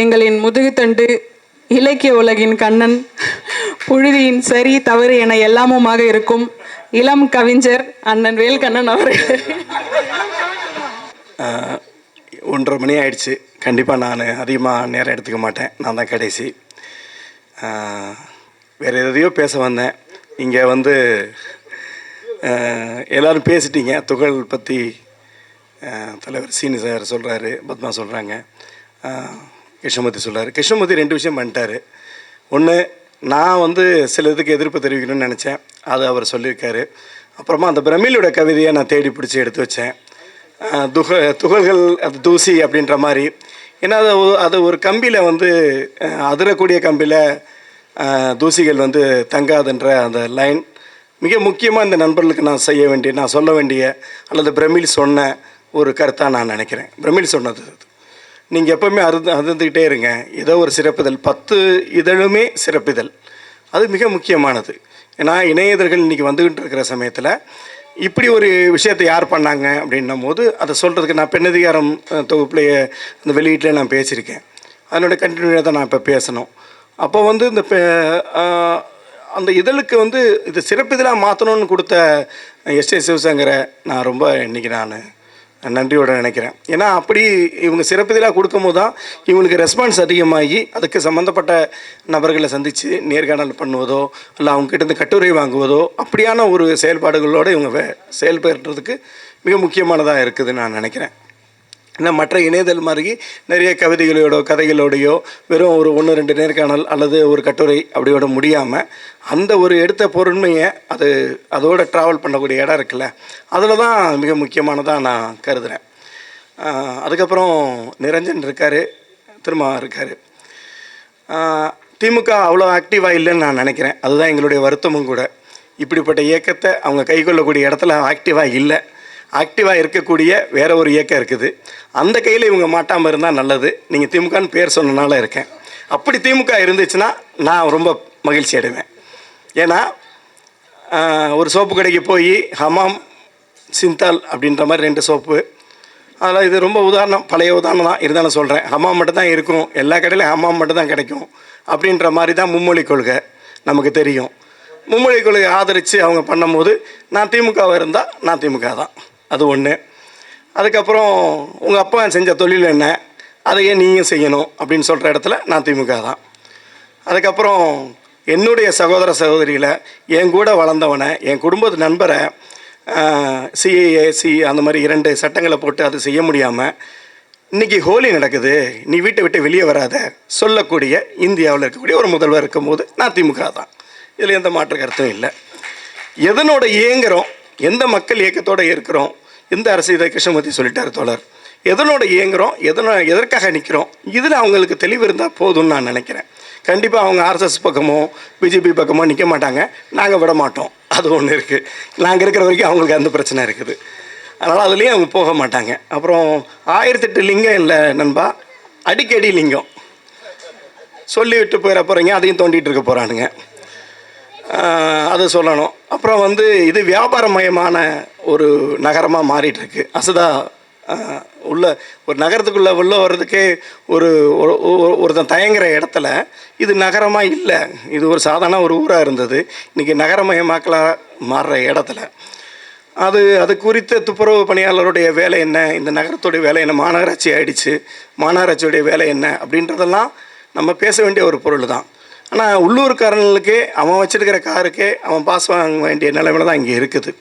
எங்களின் முதுகுத்தண்டு இலக்கிய உலகின் கண்ணன் புழுதியின் சரி தவறு என எல்லாமுமாக இருக்கும் இளம் கவிஞர் அண்ணன் வேல்கண்ணன் அவர் ஒன்றரை மணி ஆயிடுச்சு. கண்டிப்பாக நான் அதிகமாக நேரம் எடுத்துக்க மாட்டேன். நான் தான் கடைசி. வேறு எதையோ பேச வந்தேன். இங்கே வந்து எல்லோரும் பேசிட்டீங்க. துகள் பற்றி தலைவர் சீனி சார் சொல்கிறாரு பத்மா சொல்கிறாங்க கிருஷ்ணமூர்த்தி சொல்கிறார் கிருஷ்ணமூர்த்தி ரெண்டு விஷயம் பண்ணிட்டாரு. ஒன்று நான் வந்து சில இதுக்கு எதிர்ப்பு தெரிவிக்கணும்னு நினச்சேன். அது அவர் சொல்லியிருக்காரு. அப்புறமா அந்த பிரமிலோட கவிதையை நான் தேடி பிடிச்சி எடுத்து வச்சேன். துக துகள்கள் அது தூசி அப்படின்ற மாதிரி. ஏன்னா அது அது ஒரு கம்பியில் வந்து அதிரக்கூடிய கம்பியில் தூசிகள் வந்து தங்காதுன்ற அந்த லைன். மிக முக்கியமாக இந்த நண்பர்களுக்கு நான் செய்ய வேண்டிய நான் சொல்ல வேண்டிய அல்லது பிரமிழ் சொன்ன ஒரு கருத்தாக நான் நினைக்கிறேன். பிரமிழ் சொன்னது நீங்கள் எப்போவுமே அருந்து அருந்துக்கிட்டே இருங்க. ஏதோ ஒரு சிறப்பிதழ். பத்து இதழுமே சிறப்பிதழ். அது மிக முக்கியமானது. ஏன்னா இணையதர்கள் இன்றைக்கி வந்துக்கிட்டு இருக்கிற சமயத்தில் இப்படி ஒரு விஷயத்தை யார் பண்ணாங்க அப்படின்னும் போது அதை சொல்கிறதுக்கு நான் பெண்ணதிகாரம் தொகுப்புலேயே அந்த வெளியீட்டில் நான் பேசியிருக்கேன். அதனோட கண்டினியூவாக தான் நான் இப்போ பேசணும். அப்போ வந்து இந்த பெ- அந்த இதழுக்கு வந்து இது சிறப்பிதழாக மாற்றணும்னு கொடுத்த எஸ்ஏ சிவசங்கரை நான் ரொம்ப இன்றைக்கி நான். நன்றியோட நினைக்கிறேன். ஏன்னா அப்படி இவங்க சிறப்பிதழாக கொடுக்கும்போது தான் இவங்களுக்கு ரெஸ்பான்ஸ் அதிகமாகி அதுக்கு சம்மந்தப்பட்ட நபர்களை சந்தித்து நேர்காணல் பண்ணுவதோ இல்லை அவங்ககிட்ட இருந்து கட்டுரை வாங்குவதோ அப்படியான ஒரு செயல்பாடுகளோடு இவங்க வே செயல்படுறதுக்கு மிக முக்கியமானதாக இருக்குதுன்னு நான் நினைக்கிறேன். ஏன்னா மற்ற இணையதள் மாதிரி நிறைய கவிதைகளோட கதைகளோடையோ வெறும் ஒரு ஒன்று ரெண்டு நேர்காணல் அல்லது ஒரு கட்டுரை அப்படியோட முடியாமல் அந்த ஒரு எடுத்த பொருண்மையை அது அதோட ட்ராவல் பண்ணக்கூடிய இடம் இருக்குல்ல அதில் தான் மிக முக்கியமானதாக நான் கருதுகிறேன் அதுக்கப்புறம் நிரஞ்சன் இருக்கார் திருமா இருக்கார். திமுக அவ்வளோ ஆக்டிவாக இல்லைன்னு நான் நினைக்கிறேன். அதுதான் எங்களுடைய வருத்தமும் கூட. இப்படிப்பட்ட இயக்கத்தை அவங்க கைகொள்ளக்கூடிய இடத்துல ஆக்டிவாக இல்லை. ஆக்டிவாக இருக்கக்கூடிய வேற ஒரு இயக்கம் இருக்குது. அந்த கையில் இவங்க மாட்டாமல் இருந்தால் நல்லது. நீங்கள் திமுகன்னு பேர் சொன்னனால இருக்கேன். அப்படி திமுக இருந்துச்சுன்னா நான் ரொம்ப மகிழ்ச்சி அடைவேன். ஏன்னா ஒரு சோப்பு கடைக்கு போய் ஹமாம் சிந்தால் அப்படின்ற மாதிரி ரெண்டு சோப்பு. அதில் இது ரொம்ப உதாரணம். பழைய உதாரணம் தான். இருந்தாலும் சொல்கிறேன் ஹமாம் மட்டும் தான் இருக்கும். எல்லா கடையிலையும் ஹமாம் மட்டும் தான் கிடைக்கும். அப்படின்ற மாதிரி தான் மும்மொழி கொள்கை நமக்கு தெரியும். மும்மொழி கொள்கையை ஆதரித்து அவங்க பண்ணும்போது நான் திமுகவாக இருந்தால் நான் திமுக தான் அது ஒன்று அதுக்கப்புறம் உங்கள் அப்பா செஞ்ச தொழில் என்ன? அதையே நீங்கள் செய்யணும் அப்படின்னு சொல்கிற இடத்துல நான் திமுக தான். அதுக்கப்புறம் என்னுடைய சகோதர சகோதரிகளை என் கூட வளர்ந்தவனை என் குடும்பத்து நண்பரை சிஏஏ சி அந்த மாதிரி இரண்டு சட்டங்களை போட்டு அது செய்ய முடியாமல் இன்னைக்கு ஹோலி நடக்குது. நீ வீட்டை விட்டு வெளியே வராத. சொல்லக்கூடிய இந்தியாவில் இருக்கக்கூடிய ஒரு முதல்வர் இருக்கும்போது நான் திமுக தான். இதில் எந்த மாற்று கருத்தும் இல்லை. எதனோட இயங்குறோம்? எந்த மக்கள் இயக்கத்தோடு இருக்கிறோம்? எந்த அரசு இதை கிருஷ்ணமூர்த்தி சொல்லிட்டார் தோழர்? எதனோட இயங்குகிறோம் எதனோ எதற்காக நிற்கிறோம் இதில் அவங்களுக்கு தெளிவு இருந்தால் போதும்னு நான் நினைக்கிறேன். கண்டிப்பாக அவங்க ஆர்எஸ்எஸ் பக்கமோ பிஜேபி பக்கமோ நிற்க மாட்டாங்க. நாங்கள் விட மாட்டோம். அது ஒன்று இருக்குது நாங்கள் இருக்கிற வரைக்கும் அவங்களுக்கு அந்த பிரச்சனை இருக்குது. அதனால் அதுலேயும் அவங்க போக மாட்டாங்க. அப்புறம் ஆயிரத்தெட்டு லிங்கம் இல்லை நண்பா. அடிக்கடி லிங்கம். சொல்லிவிட்டு போயிட போகிறீங்க அதையும் தோண்டிகிட்டு இருக்க போகிறானுங்க அதை அது சொல்லணும். அப்புறம் வந்து இது வியாபாரமயமான ஒரு நகரமாக மாறிட்டுருக்கு. அசதா உள்ள ஒரு நகரத்துக்குள்ளே உள்ள வர்றதுக்கே ஒரு ஒரு- ஒரு- ஒருத்தன் தயங்குற இடத்துல இது நகரமாக இல்லை. இது ஒரு சாதாரண ஒரு ஊராக இருந்தது. இன்றைக்கி நகரமயமாக்கலாக மாறுற இடத்துல. அது அது குறித்த துப்புரவு பணியாளருடைய வேலை என்ன? இந்த நகரத்துடைய வேலை என்ன? மாநகராட்சி ஆயிடுச்சு. மாநகராட்சியுடைய வேலை என்ன? அப்படின்றதெல்லாம் நம்ம பேச வேண்டிய ஒரு பொருள் தான் ஆனால் உள்ளூர்காரனுக்கே அவன் வச்சுருக்கிற காருக்கே அவன் பாஸ் வாங்க வேண்டிய நிலைமையில தான் இங்கே இருக்குது.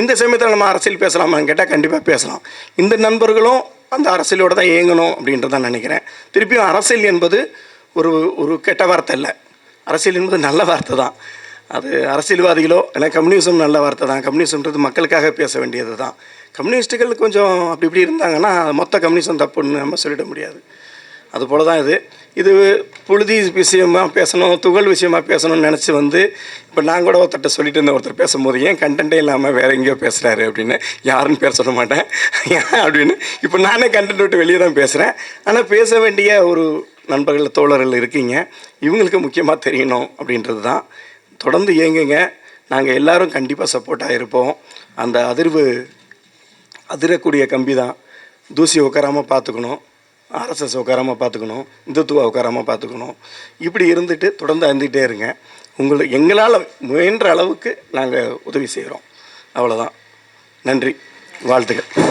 இந்த சமயத்தில் நம்ம அரசியல் பேசலாமான்னு கேட்டால் கண்டிப்பாக பேசலாம். இந்த நண்பர்களும் அந்த அரசியலோடு தான் இயங்கணும் அப்படின்றத நினைக்கிறேன். திருப்பியும் அரசியல் என்பது ஒரு ஒரு கெட்ட வார்த்தை இல்லை அரசியல் என்பது நல்ல வார்த்தை தான். அது அரசியல்வாதிகளோ இல்லை கம்யூனிசம் நல்ல வார்த்தை தான். கம்யூனிசம்ன்றது மக்களுக்காக பேச வேண்டியது தான். கம்யூனிஸ்ட்டுகள் கொஞ்சம் அப்படி இப்படி இருந்தாங்கன்னா மொத்த கம்யூனிசம் தப்புன்னு நம்ம சொல்லிட முடியாது. அதுபோல் தான் இது. இது புழுதி விஷயமாக பேசணும் துகள் விஷயமாக பேசணும்னு நினச்சி வந்து இப்போ நான் கூட ஒருத்தர்கிட்ட சொல்லிட்டு இருந்தேன். ஒருத்தர் பேசும்போது ஏன் கண்டென்ட்டே இல்லாமல் வேற எங்கேயோ பேசுகிறாரு அப்படின்னு. யாருன்னு பேர் சொல்ல மாட்டேன். அப்படின்னு. இப்போ நானே கண்டென்ட் விட்டு வெளியே தான் பேசுகிறேன் ஆனால் பேச வேண்டிய ஒரு நண்பர்கள் தோழர்கள் இருக்கீங்க. இவங்களுக்கு முக்கியமாக தெரியணும் அப்படின்றது தான். தொடர்ந்து இயங்குங்க. நாங்கள் எல்லாரும் கண்டிப்பாக சப்போர்ட்டாக இருப்போம். அந்த அதிர்வு அதிரக்கூடிய கம்பி தான். தூசி உட்காராமல் பார்த்துக்கணும் ஆர்எஸ்எஸ் உட்காராம பார்த்துக்கணும் இந்துத்துவா உட்காராமல் பார்த்துக்கணும். இப்படி இருந்துட்டு தொடர்ந்து இருந்துகிட்டே இருங்க. உங்களை எங்களால் முயன்ற அளவுக்கு நாங்கள் உதவி செய்கிறோம் அவ்வளோதான் நன்றி. வாழ்த்துக்கள்.